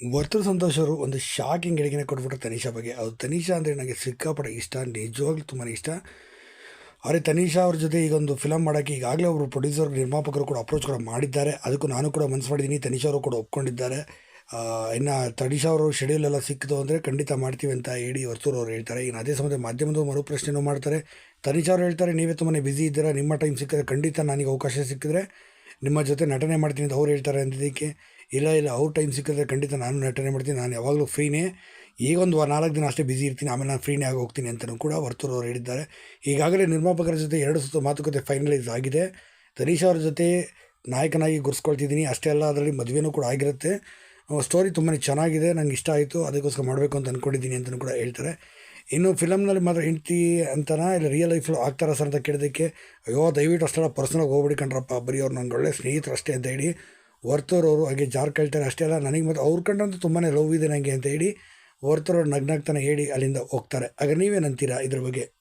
ವರ್ತೂರು ಸಂತೋಷ್ ಅವರು ಒಂದು ಶಾಕಿಂಗ್ ಗಿಡಗಿನ ಕೊಟ್ಬಿಟ್ರು ತನಿಷಾ ಬಗ್ಗೆ. ಅದು ತನಿಷಾ ಅಂದರೆ ನನಗೆ ಸಿಕ್ಕಾಪಟ್ಟೆ ಇಷ್ಟ, ನಿಜವಾಗ್ಲೂ ತುಂಬಾ ಇಷ್ಟ. ಆದರೆ ತನಿಷಾ ಅವ್ರ ಜೊತೆ ಈಗ ಒಂದು ಫಿಲಮ್ ಮಾಡೋಕ್ಕೆ ಈಗಾಗಲೇ ಒಬ್ಬರು ಪ್ರೊಡ್ಯೂಸರ್ ನಿರ್ಮಾಪಕರು ಕೂಡ ಅಪ್ರೋಚ್ ಕೂಡ ಮಾಡಿದ್ದಾರೆ. ಅದಕ್ಕೂ ನಾನು ಕೂಡ ಮನಸ್ಸು ಮಾಡಿದ್ದೀನಿ, ತನಿಷಾ ಅವರು ಕೂಡ ಒಪ್ಕೊಂಡಿದ್ದಾರೆ. ಇನ್ನು ತನಿಷಾ ಅವರು ಶೆಡ್ಯೂಲ್ ಎಲ್ಲ ಸಿಕ್ಕಿತು ಅಂದರೆ ಖಂಡಿತ ಮಾಡ್ತೀವಿ ಅಂತ ಹೇಳಿ ವರ್ತೂರು ಅವರು ಹೇಳ್ತಾರೆ. ಇನ್ನು ಅದೇ ಸಮಯದ ಮಾಧ್ಯಮದ ಮರು ಪ್ರಶ್ನೆನೂ ಮಾಡ್ತಾರೆ. ತನಿಷಾ ಅವರು ಹೇಳ್ತಾರೆ, ನೀವೇ ತುಂಬಾ ಬ್ಯುಸಿ ಇದ್ದೀರಾ, ನಿಮ್ಮ ಟೈಮ್ ಸಿಕ್ಕಿದ್ರೆ ಖಂಡಿತ ನನಗೆ ಅವಕಾಶ ಸಿಕ್ಕಿದ್ರೆ ನಿಮ್ಮ ಜೊತೆ ನಟನೆ ಮಾಡ್ತೀನಿ ಅಂತ ಅವ್ರು ಹೇಳ್ತಾರೆ ಅಂದಿದ್ದಕ್ಕೆ, ಇಲ್ಲ ಇಲ್ಲ, ಅವ್ರ ಟೈಮ್ ಸಿಕ್ಕಿದ್ರೆ ಖಂಡಿತ ನಾನು ನಟನೆ ಮಾಡ್ತೀನಿ, ನಾನು ಯಾವಾಗಲೂ ಫ್ರೀನೇ ಈಗ ಒಂದು ನಾಲ್ಕು ದಿನ ಅಷ್ಟೇ ಬ್ಯುಸಿ ಇರ್ತೀನಿ, ಆಮೇಲೆ ನಾನು ಫ್ರೀನೇ ಆಗಿ ಹೋಗ್ತೀನಿ ಅಂತಲೂ ಕೂಡ ವರ್ತೂರು ಅವರು ಹೇಳಿದ್ದಾರೆ. ಈಗಾಗಲೇ ನಿರ್ಮಾಪಕರ ಜೊತೆ ಎರಡು ಸುತ್ತು ಮಾತುಕತೆ ಫೈನಲೈಸ್ ಆಗಿದೆ. ತನೀಶ್ ಅವರ ಜೊತೆ ನಾಯಕನಾಗಿ ಗುರ್ಸ್ಕೊಳ್ತಿದ್ದೀನಿ. ಅಷ್ಟೇ ಅಲ್ಲ, ಅದರಲ್ಲಿ ಮದುವೆನೂ ಕೂಡ ಆಗಿರುತ್ತೆ. ಸ್ಟೋರಿ ತುಂಬಾ ಚೆನ್ನಾಗಿದೆ ನನಗೆ ಇಷ್ಟ ಆಯಿತು, ಅದಕ್ಕೋಸ್ಕರ ಮಾಡಬೇಕು ಅಂತ ಅಂದ್ಕೊಂಡಿದ್ದೀನಿ ಅಂತಲೂ ಕೂಡ ಹೇಳ್ತಾರೆ. ಇನ್ನು ಫಿಲಮ್ನಲ್ಲಿ ಮಾತ್ರ ಹೆಂಡ್ತಿ ಅಂತನಾ ಇಲ್ಲ ರಿಯಲ್ ಲೈಫ್ ಆಗ್ತಾರ ಸರ್ ಅಂತ ಕೇಳಿದ್ದಕ್ಕೆ ಅಯ್ಯೋ ದಯವಿಟ್ಟು ಅಷ್ಟೆಲ್ಲ ಪರ್ಸನಲ್ ಹೋಗ್ಬಿಡಿ ಕಣ್ರಪ್ಪ, ಬರೀ ಅವ್ರು ನಂಗೆ ಒಳ್ಳೆ ಸ್ನೇಹಿತರು ಅಷ್ಟೇ ಅಂತ ಹೇಳಿ ವರ್ತೂರವರು ಹಾಗೆ ಜಾರ್ ಕೇಳ್ತಾರೆ ಅಷ್ಟೇ ಅಲ್ಲ, ನನಗೆ ಮತ್ತು ಅವ್ರ ಕಂಡಂತೂ ತುಂಬಾ ಲವ್ ಇದೆ ನನಗೆ ಅಂತ ಹೇಳಿ ವರ್ತೂರವ್ರು ನಗ್ನಾಗ್ತಾನೆ ಹೇಳಿ ಅಲ್ಲಿಂದ ಹೋಗ್ತಾರೆ. ಆಗ ನೀವೇನಂತೀರಾ ಇದ್ರ ಬಗ್ಗೆ?